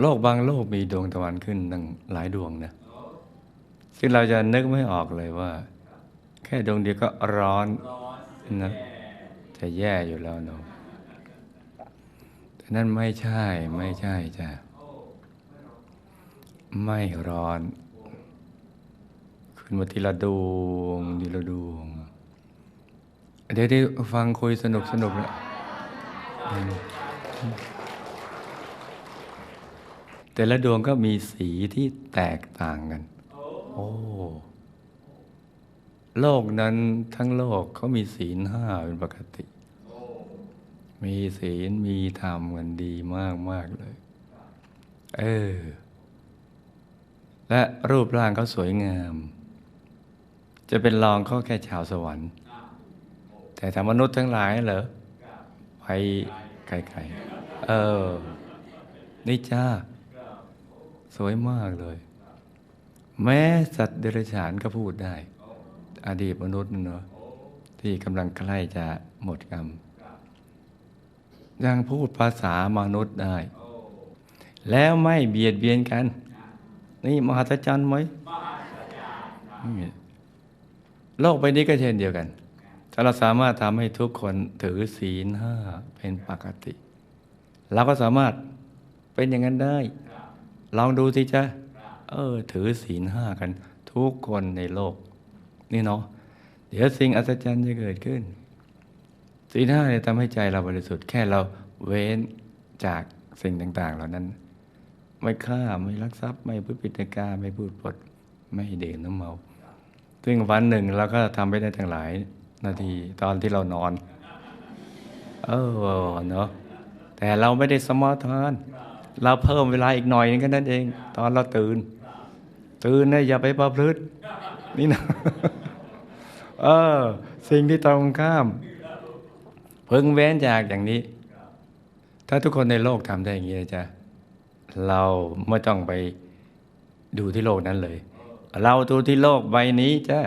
โลกบางโลกมีดวงตะวันขึ้นตั้งหลายดวงนะซึ่งเราจะนึกไม่ออกเลยว่า แค่ดวงเดียวก็ร้อนนะจะแย่อยู่แล้วเนาะแต่นั่นไม่ใช่ไม่ใช่จ้ะไม่ร้อน ขึ้นมาทีละดวงทีละดวงเดี๋ยวได้ฟังคุยสนุกสนุกนะอืม แต่ละดวงก็มีสีที่แตกต่างกัน โอ้ โลกนั้นทั้งโลกเขามีศีลห้าเป็นปกติ มีศีลมีธรรมกันดีมากมากๆเลย เออ และรูปร่างเขาสวยงาม จะเป็นรองก็แค่ชาวสวรรค์ แต่ถ้ามนุษย์ทั้งหลายเหรอไปไกลๆ เออ นี่จ้า สวยมากเลย แม้สัตว์เดรัจฉานก็พูดได้ อดีตมนุษย์นั่นเนาะที่กำลังใกล้จะหมดกรรมยังพูดภาษามนุษย์ได้ แล้วไม่เบียดเบียนกัน นี่มหัศจรรย์ไหมโลกใบนี้ก็เช่นเดียวกัน ถ้าเราสามารถทำให้ทุกคนถือศีลห้าเป็นปกติ เราก็สามารถเป็นอย่างนั้นได้ ลองดูสิจ้ะเออ ถือศีลห้ากัน ทุกคนในโลก นี่เนาะเดี๋ยวสิ่งอัศจรรย์จะเกิดขึ้นศีลห้าเนี่ยทำให้ใจเราบริสุทธิ์แค่เราเว้นจากสิ่งต่าง ๆ เหล่านั้น ไม่ฆ่าไม่ลักทรัพย์ ไม่พูดปิดกาไม่พูดปด ไม่เดื่มน้ำเมา ซึ่งวันหนึ่งเราก็ทำไปได้ทั้งหลายนาทีตอนที่เรานอน เออเนาะแต่เราไม่ได้สมาทาน เราเพิ่มเวลาอีกหน่อยนึงแค่นั้นเอง ตอนเราตื่น ตื่นเนี่ยอย่าไปประพฤตินี่นะเออ สิ่งที่ตรงข้าม เพิ่งเว้นจากอย่างนี้ ถ้าทุกคนในโลกทำได้อย่างนี้นะจ๊ะเราไม่ต้องไปดูที่โลกนั้นเลย เราดูที่โลกใบนี้จ้ะ